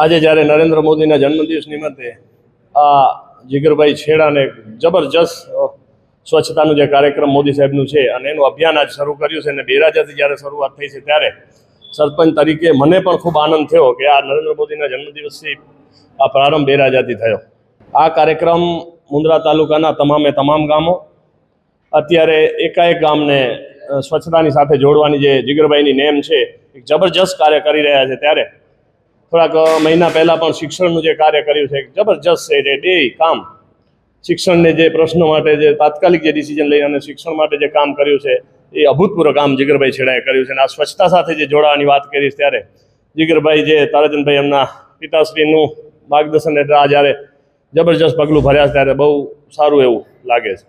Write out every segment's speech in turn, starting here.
આજે જ્યારે નરેન્દ્ર મોદીના જન્મદિવસ નિમિત્તે આ જીગરભાઈ છેડાને જબરજસ્ત સ્વચ્છતાનું જે કાર્યક્રમ મોદી સાહેબનું છે અને એનું અભિયાન આજ શરૂ કર્યું છે અને બેરાજાથી જ્યારે શરૂઆત થઈ છે ત્યારે સરપંચ તરીકે મને પણ ખૂબ આનંદ થયો કે આ નરેન્દ્ર મોદીના જન્મદિવસથી આ પ્રારંભ બેરાજાથી થયો. આ કાર્યક્રમ મુન્દ્રા તાલુકાના તમામે તમામ ગામો, અત્યારે એકાએક ગામને સ્વચ્છતાની સાથે જોડવાની જે જીગરભાઈની નેમ છે, એક જબરજસ્ત કાર્ય કરી રહ્યા છે ત્યારે થોડાક મહિના પહેલાં પણ શિક્ષણનું જે કાર્ય કર્યું છે, જબરજસ્ત છે, એટલે બે કામ. શિક્ષણને જે પ્રશ્નો માટે જે તાત્કાલિક જે ડિસિઝન લઈ અને શિક્ષણ માટે જે કામ કર્યું છે, એ અભૂતપૂર્વ કામ જીગરભાઈ છેડાએ કર્યું છે. અને આ સ્વચ્છતા સાથે જે જોડાવાની વાત કરીશ ત્યારે, જીગરભાઈ જે તારાચંદભાઈ એમના પિતાશ્રીનું માર્ગદર્શન હેઠળ આ જ્યારે જબરજસ્ત પગલું ભર્યા છે, ત્યારે બહુ સારું એવું લાગે છે.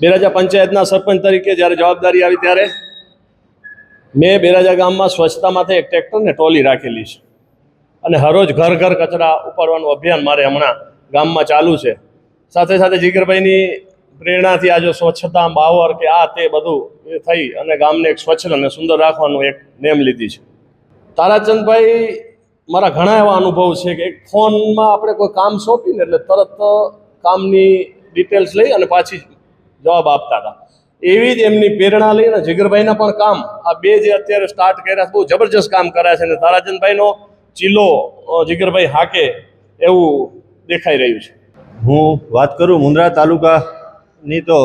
બેરાજા પંચાયતના સરપંચ તરીકે જ્યારે જવાબદારી આવી ત્યારે મેં બેરાજા ગામમાં સ્વચ્છતા માટે એક ટ્રેક્ટરને ટ્રોલી રાખેલી છે. અને હરોજ ઘર ઘર કચરા ઉપાડવાનું અભિયાન મારે હમણાં ગામમાં ચાલુ છે. સાથે સાથે જીગરભાઈની પ્રેરણાથી આ જો સ્વચ્છતા બાવર કે આ તે બધું એ થઈ અને ગામને એક સ્વચ્છ અને સુંદર રાખવાનું એક નેમ લીધી છે. તારાચંદભાઈ, મારા ઘણા એવા અનુભવ છે કે એક ફોનમાં આપણે કોઈ કામ સોંપીને એટલે તરત કામની ડિટેલ્સ લઈ અને પાછી જવાબ આપતા હતા. એવી જ એમની પ્રેરણા લઈને જીગરભાઈના પણ કામ આ બે જે અત્યારે સ્ટાર્ટ કર્યા છે, બહુ જબરજસ્ત કામ કર્યા છે. અને તારાચંદભાઈનો ચીલો જીગરભાઈ હાકે એવું દેખાઈ રહ્યું છે. હું વાત કરું મુન્દ્રા તાલુકાની તો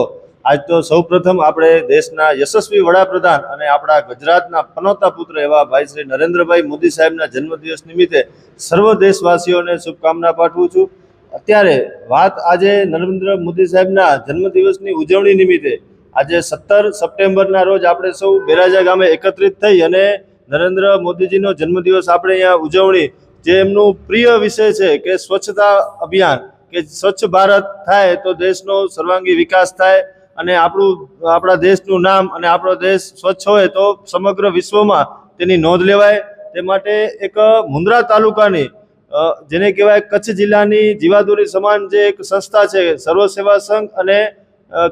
આજ તો સૌપ્રથમ આપણે દેશના યશસ્વી વડાપ્રધાન અને આપણા ગુજરાતના પનોતા પુત્ર એવા ભાઈ શ્રી નરેન્દ્રભાઈ મોદી સાહેબના જન્મદિવસ નિમિત્તે સર્વ દેશવાસીઓને શુભકામના પાઠવું છું. અત્યારે વાત આજે નરેન્દ્ર મોદી સાહેબના જન્મદિવસની ઉજવણી નિમિત્તે આજે સત્તર સપ્ટેમ્બરના રોજ આપણે સૌ બેરાજા ગામે એકત્રિત થઈ અને નરેન્દ્ર મોદીજીનો જન્મદિવસ આપણે અહીંયા ઉજવણી, જે એમનું પ્રિય વિષય છે કે સ્વચ્છતા અભિયાન, કે સ્વચ્છ ભારત થાય તો દેશનો સર્વાંગી વિકાસ થાય અને આપણું, આપણા દેશનું નામ અને આપણો દેશ સ્વચ્છ હોય તો સમગ્ર વિશ્વમાં તેની નોંધ લેવાય. તે માટે એક મુન્દ્રા તાલુકાની જેને કહેવાય કચ્છ જિલ્લાની જીવાદોરી સમાન જે એક સંસ્થા છે સર્વ સેવા સંઘ અને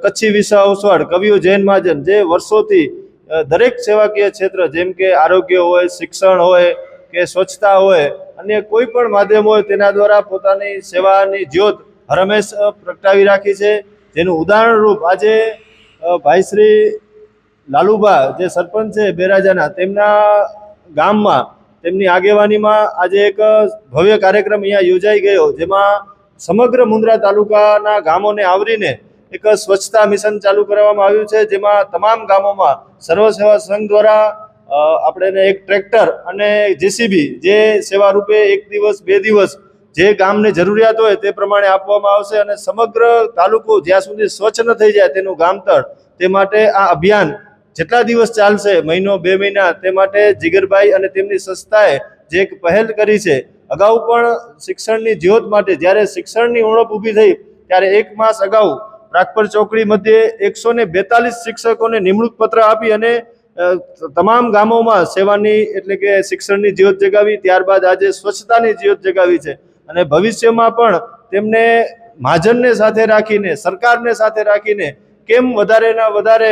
કચ્છી વિસા ઓસવાડ કવિઓ જૈન મહાજન, જે વર્ષોથી દરેક સેવાકીય ક્ષેત્ર જેમ કે આરોગ્ય હોય શિક્ષણ હોય કે સ્વચ્છતા હોય અન્ય કોઈ પણ માધ્યમ હોય તેના દ્વારા પોતાની સેવાની જ્યોત હરમેશ પ્રગટાવી રાખી છે. જેનું ઉદાહરણ રૂપ આજે અ, ભાઈ શ્રી લાલુબા જે સરપંચ છે બેરાજાના તેમના ગામમાં તેમની આગેવાનીમાં આજે એક ભવ્ય કાર્યક્રમ અહીંયા યોજાઈ ગયો જેમાં સમગ્ર મુન્દ્રા તાલુકાના ગામોને આવરીને એક સ્વચ્છતા મિશન ચાલુ કરવામાં આવ્યું છે, જેમાં તમામ ગામોમાં સર્વ સેવા સંઘ દ્વારા આપણે એક ટ્રેક્ટર અને જેસીબી જે સેવા રૂપે એક દિવસ, બે દિવસ જે ગામને જરૂરિયાત હોય તે પ્રમાણે આપવામાં આવશે અને સમગ્ર તાલુકો જ્યાં સુધી સ્વચ્છ ન થઈ જાય તેનું ગામતળ તે માટે આ અભિયાન જેટલા દિવસ ચાલશે, મહિનો, બે મહિના, તે માટે જીગરભાઈ અને તેમની સંસ્થાએ જે એક પહેલ કરી છે, અગાઉ પણ શિક્ષણની જ્યોત માટે જ્યારે શિક્ષણની ઉણપ ઊભી થઈ, ત્યારે એક માસ અગાઉ પ્રાગપર ચોકડી મધ્યે એકસો ને બેતાલીસ શિક્ષકોને નિમણૂક પત્ર આપી અને તમામ ગામોમાં સેવાની એટલે કે શિક્ષણની જીવત જગાવી, ત્યારબાદ આજે સ્વચ્છતાની જીવત જગાવી છે. અને ભવિષ્યમાં પણ તેમને મહાજનને સાથે રાખીને, સરકારને સાથે રાખીને કેમ વધારેના વધારે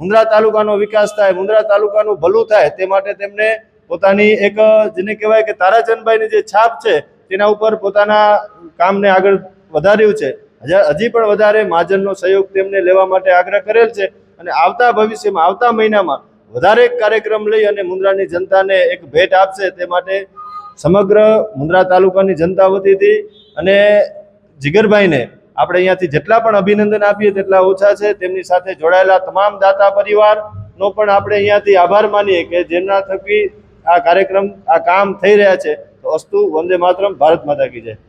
મુન્દ્રા તાલુકાનો વિકાસ થાય, મુંદ્રા તાલુકાનું ભલું થાય, તે માટે તેમને પોતાની એક, જેને કહેવાય કે તારાચંદભાઈની જે છાપ છે, તેના ઉપર પોતાના કામને આગળ વધાર્યું છે. હજી પણ વધારે મહાજનનો સહયોગ તેમને લેવા માટે આગ્રહ કરેલ છે અને આવતા ભવિષ્યમાં, આવતા મહિનામાં વધારે કાર્યક્રમ લઈ અને મુન્દ્રાની જનતાને એક ભેટ આપશે તે માટે સમગ્ર મુન્દ્રા તાલુકાની જનતા વતીથી અને જીગરભાઈને આપણે અહીંયાથી જેટલા પણ અભિનંદન આપીએ તેટલા ઓછા છે. તેમની સાથે જોડાયેલા તમામ દાતા પરિવારનો પણ આપણે અહીંયાથી આભાર માનીએ કે જેમના થકી આ કાર્યક્રમ, આ કામ થઈ રહ્યા છે. તો અસ્તુ વંદે માતરમ, ભારત માતા કી જય.